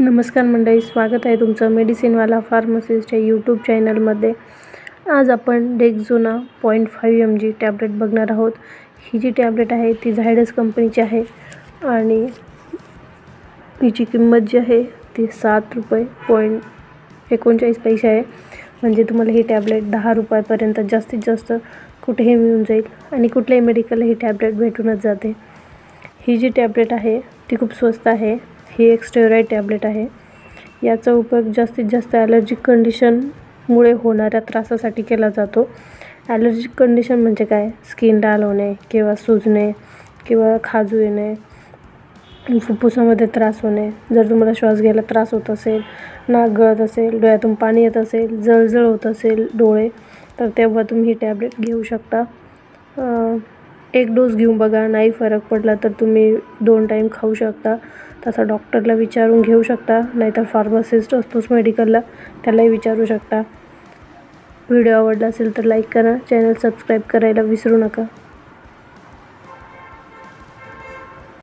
नमस्कार मंडळी स्वागत आहे तुमचं मेडिसिनवाला फार्मसिस्टच्या यूट्यूब चॅनलमध्ये. आज आपण Dexona point five M G tablet बघणार आहोत. ही जी टॅबलेट आहे ती झायडस कंपनीची आहे आणि तिची किंमत जी आहे ती सात रुपये पॉईंट एकोणचाळीस पैसे आहे. म्हणजे तुम्हाला ही टॅबलेट दहा रुपयापर्यंत जास्तीत जास्त कुठेही मिळून जाईल आणि कुठल्याही मेडिकलला ही टॅबलेट भेटूनच जाते. ही जी टॅबलेट आहे ती खूप स्वस्त आहे. ही एक स्टेरॉईड टॅबलेट आहे. याचा उपयोग जास्तीत जास्त ॲलर्जिक कंडिशनमुळे होणाऱ्या त्रासासाठी केला जातो. ॲलर्जिक कंडिशन म्हणजे काय? स्किन लाल होणे किंवा सुजणे किंवा खाजू येणे फुफ्फुसामध्ये त्रास होणे. जर तुम्हाला श्वास घ्यायला त्रास होत असेल नाक गळत असेल डोळ्यातून पाणी येत असेल जळजळ होत असेल डोळे तर तेव्हा तुम्ही ही टॅबलेट घेऊ शकता. एक डोस घेऊन बघा नाही फरक पडला तर तुम्ही दोन टाईम खाऊ शकता. तसा डॉक्टरला विचारून घेऊ शकता नाहीतर फार्मासिस्ट असतोच मेडिकलला त्यालाही विचारू शकता. व्हिडिओ आवडला असेल तर लाईक करा चॅनल सबस्क्राईब करायला विसरू नका.